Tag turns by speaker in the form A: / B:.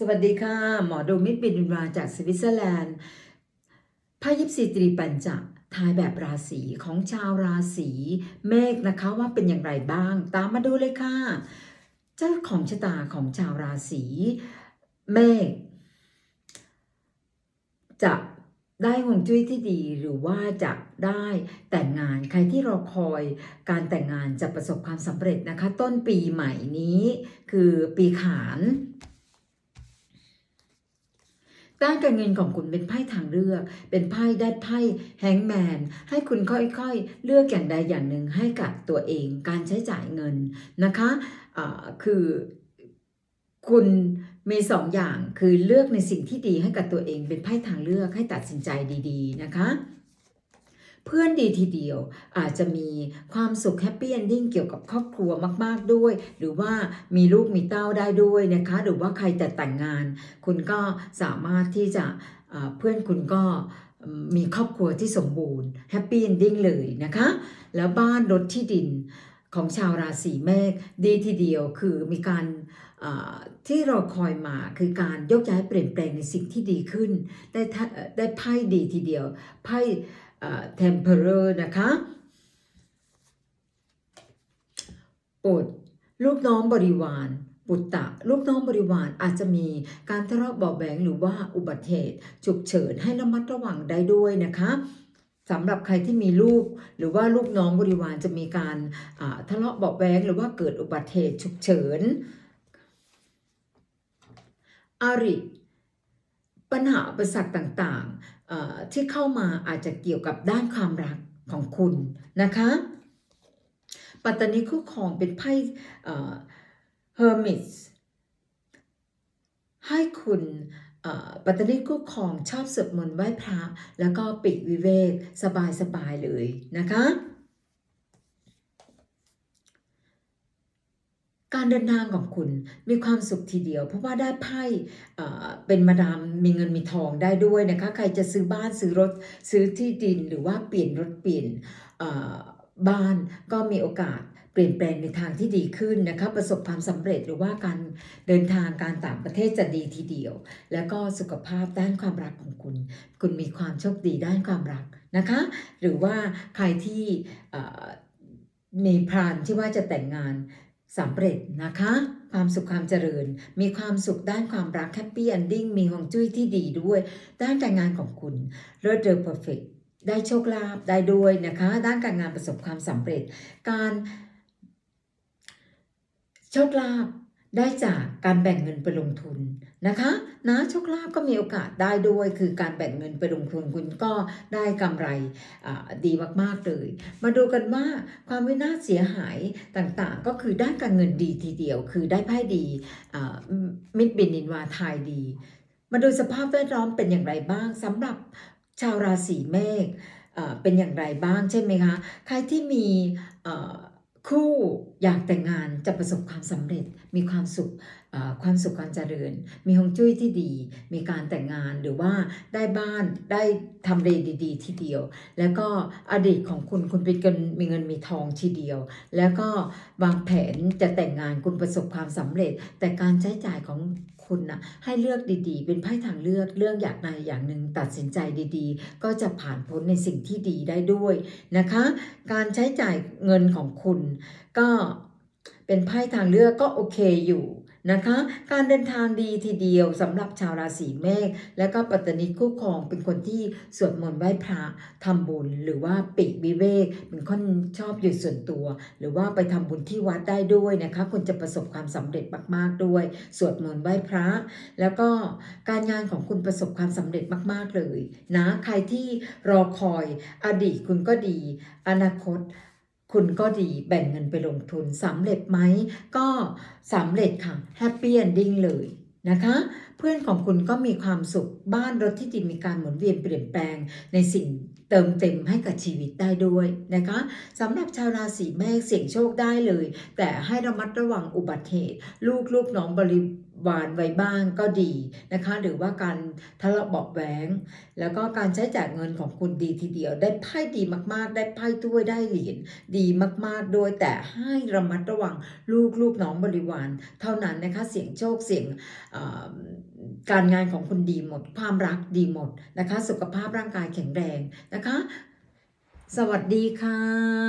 A: สวัสดีค่ะ หมอดูมิตรบินราจากสวิตเซอร์แลนด์ไพ่ยิปซีตรีปัญจะทายแบบราศีของชาวราศีเมษนะคะว่าเป็นอย่างไรบ้าง ตามมาดูเลยค่ะ เจ้าของชะตาของชาวราศีเมษจะได้ฮวงจุ้ยที่ดีหรือว่าจะได้แต่งงานใครที่รอคอยการแต่งงานจะประสบความสำเร็จนะคะ ต้นปีใหม่นี้คือปีขาน ด้านการเงินของคุณเป็นไพ่ทางเลือก เป็นไพ่ได้ไพ่แฮงแมน ให้คุณค่อยๆ เลือกอย่างใดอย่างหนึ่งให้กับตัวเอง การใช้จ่ายเงินนะคะะคือคุณมีสองอย่างคือเลือกในสิ่งที่ดีให้กับตัวเอง เป็นไพ่ทางเลือกให้ตัดสินใจดี ๆ นะคะ เพื่อนดีทีเดียว อาจจะมีความสุขแฮปปี้เอนดิ้งเกี่ยวกับครอบครัวมาก ๆด้วย หรือว่ามีลูกมีเต้าได้ด้วยนะคะ หรือว่าใครจะแต่งงาน คุณก็สามารถที่จะเพื่อนคุณก็มีครอบครัวที่สมบูรณ์แฮปปี้เอนดิ้งเลยนะคะ แล้วบ้านรถที่ดินของชาวราศีเมษดีทีเดียวคือมีการที่เราคอยมาคือการยกย้ายเปลี่ยนแปลงในสิ่งที่ดีขึ้น ได้ได้ไพ่ดีทีเดียวไพ่ temperer นะคะปุดลูกน้องบริวารปุตตะลูกน้องบริวารอาจจะมีการทะเลาะเบาแบงหรือว่าอุบัติเหตุฉุกเฉินให้ระมัดระวังได้ด้วยนะคะสำหรับใครที่มีลูกหรือว่าลูกน้องบริวารจะมีการทะเลาะเบาแบงหรือว่าเกิดอุบัติเหตุฉุกเฉินอาริปัญหาอุปสรรคต่างๆ ที่เข้ามาอาจจะเกี่ยวกับด้านความรักของคุณนะคะ ปัตตานีคู่ครองเป็นไพ่เฮอร์มิสให้คุณปัตตานีคู่ครองชอบสวดมนต์ไหว้พระ แล้วก็ปิดวิเวกสบายๆเลยนะคะ การเดินทางของคุณมีความสุขทีเดียว เพราะว่าได้ไพ่เป็นมาดามมีเงินมีทองได้ด้วยนะคะใครจะซื้อบ้านซื้อรถซื้อที่ดินหรือว่าเปลี่ยนรถเปลี่ยนบ้านก็มีโอกาสเปลี่ยนแปลงในทางที่ดีขึ้นนะคะประสบความสำเร็จหรือว่าการเดินทางการต่างประเทศจะดีทีเดียว แล้วก็สุขภาพด้านความรักของคุณ คุณมีความโชคดีด้านความรักนะคะ หรือว่าใครที่มีพรานที่ว่าจะแต่งงาน สำเร็จนะคะ ความสุขความเจริญ มีความสุขด้านความรักแฮปปี้เอนดิ้งมีหงจุ้ยที่ดีด้วย ด้านการงานของคุณเลิศเดอเพอร์เฟกได้โชคลาภได้ด้วยนะคะ ด้านการงานประสบความสำเร็จ การโชคลาภ ได้จากการแบ่งเงินไปลงทุนนะคะนะโชคลาภก็มีโอกาสได้ด้วย คือการแบ่งเงินไปลงทุนคุณก็ได้กำไรดีมากๆเลย มาดูกันว่าความวินาศเสียหายต่างๆ ก็คือด้านการเงินดีทีเดียว คือได้ไพ่ดีมิดบินนินวาทายดี มาดูสภาพแวดล้อมเป็นอย่างไรบ้างสำหรับชาวราศีเมษเป็นอย่างไรบ้างใช่ไหมคะ ใครที่มีคู่อยากแต่งงานจะประสบความสำเร็จ มีความสุขความสุขความเจริญ มีฮวงจุ้ยที่ดี มีการแต่งงานหรือว่าได้บ้านได้ทำเลดีๆ ทีเดียว แล้วก็อดีตของคุณคุณเป็นเงินมีเงินมีทองทีเดียว แล้วก็วางแผนจะแต่งงานคุณประสบความสำเร็จ แต่การใช้จ่ายของคุณนะให้เลือกดีๆ เป็นไพ่ทางเลือกเรื่องอยากใดอย่างหนึ่งตัดสินใจดีๆ ก็จะผ่านพ้นในสิ่งที่ดีได้ด้วยนะคะ การใช้จ่ายเงินของคุณ ก็เป็นไพ่ทางเลือกก็โอเคอยู่นะคะ การเดินทางดีทีเดียวสำหรับชาวราศีเมษและก็ปัตตนิคู่ครองเป็นคนที่สวดมนต์ไหว้พระทำบุญ หรือว่าปิดวิเวกเป็นคนชอบอยู่ส่วนตัว หรือว่าไปทำบุญที่วัดได้ด้วยนะคะคุณจะประสบความสำเร็จมากๆด้วย สวดมนต์ไหว้พระ แล้วก็การงานของคุณประสบความสำเร็จมาก ๆเลยนะใครที่รอคอยอดีตคุณก็ดี อนาคต คุณก็ดีแบ่งเงินไปลงทุนสำเร็จไหมก็สำเร็จค่ะแฮปปี้เอนดิ้งเลยนะคะเพื่อนของคุณก็มีความสุขบ้านรถที่ดินมีการหมุนเวียนเปลี่ยนแปลงในสิ่ง เติมเต็มให้กับชีวิตได้ด้วยนะคะสำหรับชาวราศีเมษเสี่ยงโชคได้เลย แต่ให้ระมัดระวังอุบัติเหตุ ลูกลูกน้องบริวารไว้บ้างก็ดีนะคะ หรือว่าการทะเลาะเบาะแหวงแล้วก็การใช้จ่ายเงินของคุณดีทีเดียว ได้ไพ่ดีมากๆ ได้ไพ่ถ้วยได้เหรียญดีมากๆด้วยแต่ให้ระมัดระวังลูกลูกน้องบริวาร เท่านั้นนะคะเสียงโชคเสียงการงานของคุณดีหมด ความรักดีหมดนะคะ สุขภาพร่างกายแข็งแรงนะคะ สวัสดีค่ะ